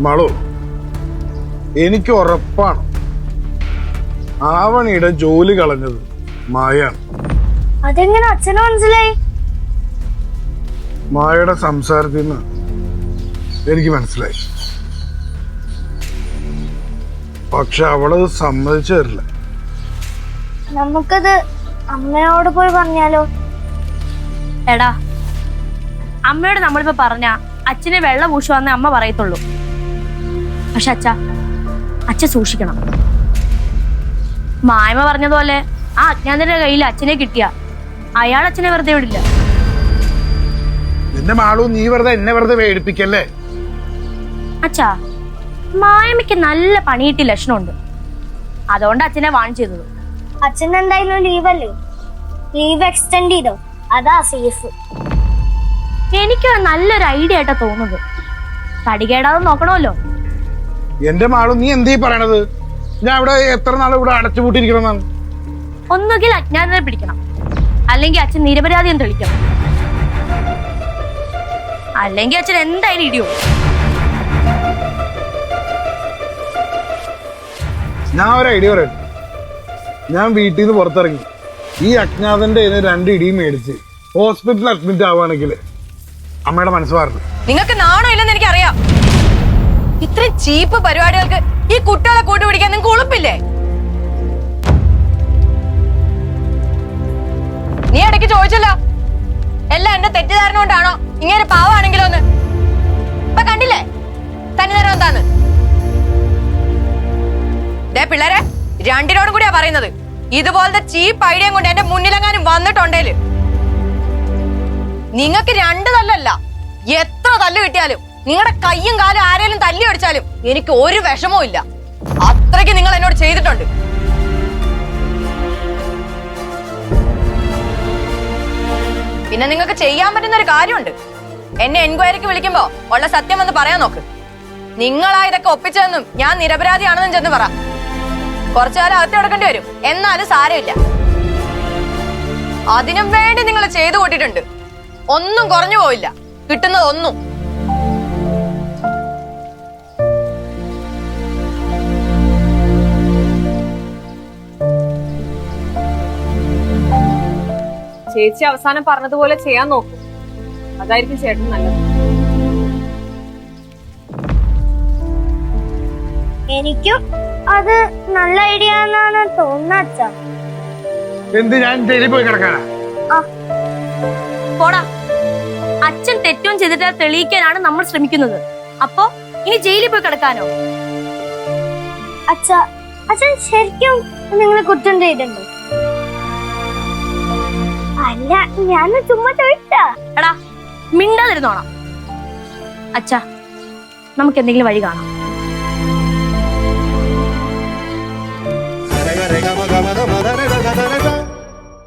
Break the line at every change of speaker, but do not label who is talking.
മളു എനിക്ക് ഉറപ്പാണ്. ആവണിയുടെ ജോലി കളഞ്ഞത് മായാണ്
അതെങ്ങനെ അച്ഛന് മനസ്സിലായി?
മായയുടെ സംസാരത്തിൽ നിന്ന് എനിക്ക് മനസ്സിലായി. പക്ഷെ അവളത് സമ്മതിച്ചു തരില്ല.
നമുക്കത് അമ്മയോട് പോയി പറഞ്ഞാലോ?
എടാ അമ്മയോട് നമ്മളിപ്പോ പറഞ്ഞ അച്ഛനെ വെള്ളം പൂശുവാന്ന് അമ്മ പറയത്തുള്ളൂ. പക്ഷെ അച്ഛ അച്ഛ സൂക്ഷിക്കണം. മായ്മ പറഞ്ഞതുപോലെ ആ അജ്ഞാതന്റെ കയ്യിൽ അച്ഛനെ കിട്ടിയ. അയാൾ അച്ഛനെ വെറുതെ വിടില്ല.
നിന്റെ മാളു നീ വെറുതെ എന്നെ വെറുതെ പേടിപ്പിക്കല്ലേ?
അച്ഛാ മായമയ്ക്ക് നല്ല പണിയിട്ട് ലക്ഷണമുണ്ട്. അതുകൊണ്ട് അച്ഛനെ വാൺ ചെയ്തത്.
അച്ഛൻ എന്തായാലും ലീവല്ലേ? ലീവ് എക്സ്റ്റെൻഡ് ചെയ്തോ? അതാ സേഫ്
എനിക്ക് നല്ലൊരു ഐഡിയ ആയിട്ടാ തോന്നുന്നത്. തടികേടാതെ നോക്കണമല്ലോ.
എന്റെ മാളും നീ എന്തീ പറയണത്? ഞാൻ ഇവിടെ എത്ര നാൾ ഇവിടെ അടച്ചുപൂട്ടിയിരിക്കണം
ഒന്നുകിൽ അജ്ഞാതനെ പിടിക്കണം. അല്ലെങ്കിൽ അച്ഛൻ നിരപരാധി എന്ന് തെളിക്കണം അല്ലെങ്കിൽ അച്ഛൻ എന്തായാലും ഇടിയോ.
ഞാൻ ഒരു ഐഡിയ പറയട്ടെ ഞാൻ വീട്ടിൽ നിന്ന് പുറത്തിറങ്ങി. ഈ അജ്ഞാതന്റെ രണ്ട് ഇടിയും മേടിച്ച് ഹോസ്പിറ്റലിൽ അഡ്മിറ്റ് ആവുകയാണെങ്കിൽ അമ്മയുടെ മനസ്സ്
നിങ്ങൾക്ക് നാണോ ഇല്ലെന്ന് എനിക്കറിയാം ഇത്രയും ചീപ്പ് പരിപാടികൾക്ക് ഈ കുട്ടികളെ കൂട്ടുപിടിക്കാൻ നിങ്ങൾക്ക് ഉളുപ്പില്ലേ? നീ ഇടയ്ക്ക് ചോദിച്ചല്ലോ. എല്ലാം എന്റെ തെറ്റിദ്ധാരണ കൊണ്ടാണോ? ഇങ്ങനെ പാവാണെങ്കിലോ എന്ന്. ഇപ്പൊ കണ്ടില്ലേ? തന്നെ നേരം എന്താന്ന്? ദേ പിള്ളേരെ രണ്ടിനോടും കൂടിയാ പറയുന്നത്. ഇതുപോലത്തെ ചീപ്പ് ഐഡിയ കൊണ്ട് എന്റെ മുന്നിലെങ്ങാനും വന്നിട്ടുണ്ടേൽ. നിങ്ങൾക്ക് രണ്ട് തല്ലല്ല. എത്ര തല്ല് കിട്ടിയാലും. നിങ്ങളുടെ കയ്യും കാലും ആരെങ്കിലും തല്ലി അടിച്ചാലും എനിക്ക് ഒരു വിഷമവും ഇല്ല. അത്രയ്ക്ക് നിങ്ങൾ എന്നോട് ചെയ്തിട്ടുണ്ട്. പിന്നെ നിങ്ങൾക്ക് ചെയ്യാൻ പറ്റുന്ന ഒരു കാര്യമുണ്ട്. എന്നെ എൻക്വയറിക്ക് വിളിക്കുമ്പോ ഉള്ള സത്യം ഒന്ന് പറയാൻ നോക്ക്. നിങ്ങളാ ഇതൊക്കെ ഒപ്പിച്ചതെന്നും ഞാൻ നിരപരാധിയാണെന്നും ചെന്ന് പറ. കുറച്ചു കാലം അകത്ത് കിടക്കേണ്ടി വരും. എന്നാലും സാരമില്ല. അതിനും വേണ്ടി നിങ്ങൾ ചെയ്തു കൂട്ടിയിട്ടുണ്ട്. ഒന്നും കുറഞ്ഞു പോയില്ല കിട്ടുന്നത് ഒന്നും
ചേച്ചി അവസാനം പറഞ്ഞതുപോലെ ചെയ്യാൻ നോക്കും. അതായിരിക്കും ചേട്ടൻ നല്ലത്.
എനിക്കും അത് നല്ല ഐഡിയ എന്നാണ് തോന്നുന്നത് അച്ഛാ.
എന്ത് ഞാൻ ജയിലിൽ പോയി കിടക്കാനാ?
ആ.
പോടാ. അച്ഛൻ തെറ്റും ചെയ്തിട്ട് തെളിയിക്കാനാണ് നമ്മൾ ശ്രമിക്കുന്നത്. അപ്പോ ഇനി ജയിലിൽ പോയി കിടക്കാനോ?
അച്ഛ അച്ഛൻ ശരിക്കും നിങ്ങളെ കുറ്റം ചെയ്തിട്ടുണ്ടോ? ഞാൻ ചുമ്മാ ചോദിച്ചാ.
എടാ മിണ്ടാതിരുന്നോണം. അച്ഛാ നമുക്ക് എന്തെങ്കിലും വഴി കാണാം.